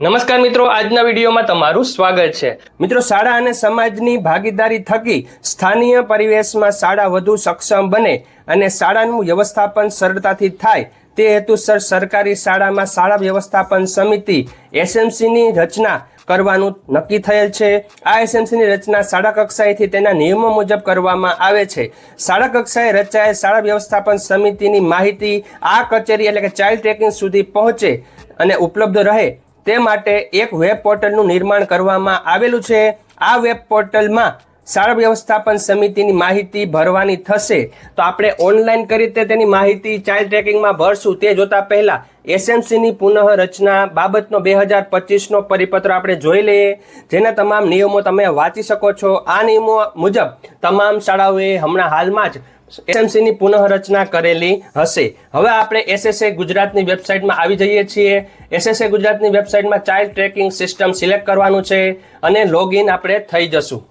નમસ્કાર મિત્રો, આજના વિડીયોમાં તમારું સ્વાગત છે. મિત્રો, શાળા અને સમાજની ભાગીદારી થકી સ્થાનીય પરિવેશમાં શાળા વધુ સક્ષમ બને અને શાળાનું વ્યવસ્થાપન સરળતાથી થાય, તે હેતુસર સરકારી શાળામાં શાળા વ્યવસ્થાપન સમિતિ એસએમસીની રચના કરવાનું નક્કી થયેલ છે. આ એસએમસીની રચના શાળા કક્ષાએથી તેના નિયમો મુજબ કરવામાં આવે છે. શાળા કક્ષાએ રચાયેલ શાળા વ્યવસ્થાપન સમિતિની માહિતી આ કચેરી એટલે કે ચાઇલ્ડ ટ્રેકિંગ સુધી પહોંચે અને ઉપલબ્ધ રહે તે માટે એક વેબ પોર્ટલનું નિર્માણ કરવામાં આવેલું છે. આ વેબ પોર્ટલમાં શાળા વ્યવસ્થાપન સમિતિની માહિતી ભરવાની થશે. તો આપણે ઓનલાઈન કરી રીતે તેની માહિતી ચાઇલ્ડ ટ્રેકિંગમાં ભરશું તે જોતા પહેલા એસએમસીની પુનઃ રચના બાબતનો બે હજાર પચીસનો પરિપત્ર આપણે જોઈ લઈએ. જેના તમામ નિયમો તમે વાંચી શકો છો. આ નિયમો મુજબ તમામ શાળાઓએ હમણાં હાલમાં જ એસએમસીની પુનઃરચના કરેલી હશે. હવે આપણે એસએસએ ગુજરાતની વેબસાઇટમાં આવી જઈએ છીએ. એસએસએ ગુજરાતની વેબસાઇટમાં ચાઇલ્ડ ટ્રેકિંગ સિસ્ટમ સિલેક્ટ કરવાનું છે અને લોગિન આપણે થઈ જશું.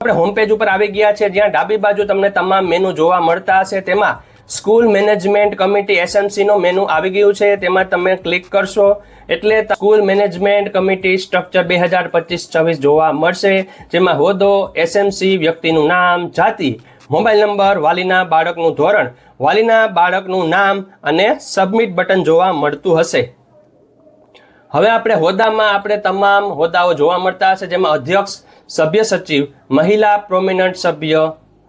આપણે હોમ પેજ ઉપર આવી ગયા છે જ્યાં ડાબી બાજુ તમને તમામ મેનુ જોવા મળતા હશે. તેમાં સ્કૂલ મેનેજમેન્ટ કમિટી એસએમસી નો મેનુ આવી ગયું છે. તેમાં તમે ક્લિક કરશો એટલે સ્કૂલ મેનેજમેન્ટ કમિટી સ્ટ્રક્ચર બે હજાર પચીસ છવ્વીસ જોવા મળશે. જેમાં હોદ્દો, એસએમસી વ્યક્તિનું નામ, જાતિ મોબાઈલ નંબર, વાલીના બાળકનું ધોરણ, વાલીના બાળકનું નામ અને સબમિટ બટન જોવા મળતું હશે. હવે આપણે હોદ્દામાં આપણે તમામ હોદ્દાઓ જોવા મળતા હશે, જેમાં અધ્યક્ષ, સભ્ય સચિવ, મહિલા પ્રોમિનન્ટ સભ્ય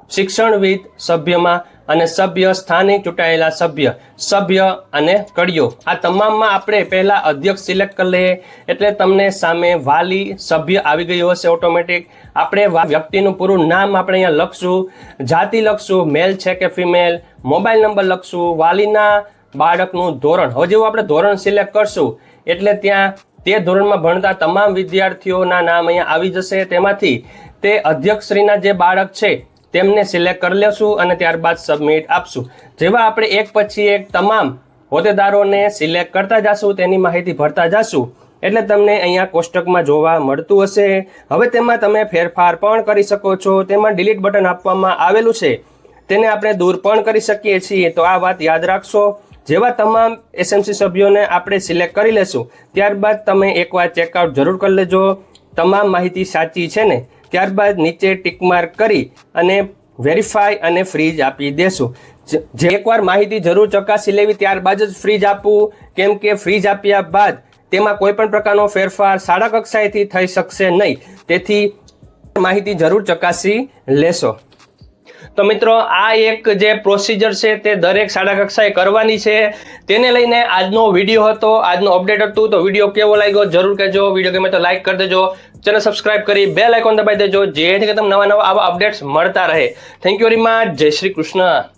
શિક્ષણવિદ, સભ્યમાં અને સભ્ય સ્થાને ચૂંટાયેલા સભ્ય સભ્ય અને કડીઓ. આ તમામમાં આપણે પહેલાં અધ્યક્ષ સિલેક્ટ કરી લઈએ એટલે તમને સામે વાલી સભ્ય આવી ગયો હશે ઓટોમેટિક. આપણે વ્યક્તિનું પૂરું નામ આપણે અહીંયા લખશું. જાતિ લખશું મેલ છે કે ફિમેલ મોબાઈલ નંબર લખશું. વાલીના બાળકનું ધોરણ. હવે જેવું આપણે ધોરણ સિલેક્ટ કરશું, એટલે ત્યાં તે ધોરણમાં ભણતા તમામ વિદ્યાર્થીઓના નામ અહીંયા આવી જશે. તેમાંથી તે અધ્યક્ષશ્રીના જે બાળક છે તેમને સિલેક્ટ કરી લેશું અને ત્યારબાદ સબમિટ આપશું. જેવા આપણે એક પછી એક તમામ હોદ્દેદારોને સિલેક્ટ કરતા જશું, તેની માહિતી ભરતા જશું. એટલે તમને અહીંયા કોષ્ટકમાં જોવા મળતું હશે. હવે તેમાં તમે ફેરફાર પણ કરી શકો છો. તેમાં ડિલીટ બટન આપવામાં આવેલું છે. તેને આપણે દૂર પણ કરી શકીએ છીએ. તો આ વાત યાદ રાખશો. જેવા તમામ એસએમસી સભ્યોને આપણે સિલેક્ટ કરી લેશું. ત્યારબાદ તમે એકવાર ચેકઆઉટ જરૂર કરી લેજો. તમામ માહિતી સાચી છે ને? ત્યારબાદ નીચે ટીક માર્ક કરી અને વેરીફાઈ અને ફ્રીજ આપી દેશું. જે- એકવાર માહિતી જરૂર ચકાસી લેવી, ત્યારબાદ જ ફ્રીજ આપવું. કેમ કે ફ્રીજ આપ્યા બાદ તેમાં કોઈ પણ પ્રકારનો ફેરફાર શાળા કક્ષાએથી થઈ શકશે નહીં. તેથી માહિતી જરૂર ચકાસી લેશો. તો મિત્રો, આ એક જે પ્રોસિજર છે તે દરેક શાળા કક્ષાએ કરવાની છે. તેને લઈને આજનો વીડિયો હતો, આજનો અપડેટ હતું, તો વીડિયો કેવો લાગ્યો જરૂર કહેજો. વીડિયો ગમે તો લાઈક કરી દેજો. ચેનલ સબસ્ક્રાઇબ કરી બે લાઇકોન દબાવી દેજો, જેથી તમને નવા નવા આવા અપડેટ્સ મળતા રહે. થેન્ક યુ વેરી મચ જય શ્રી કૃષ્ણ.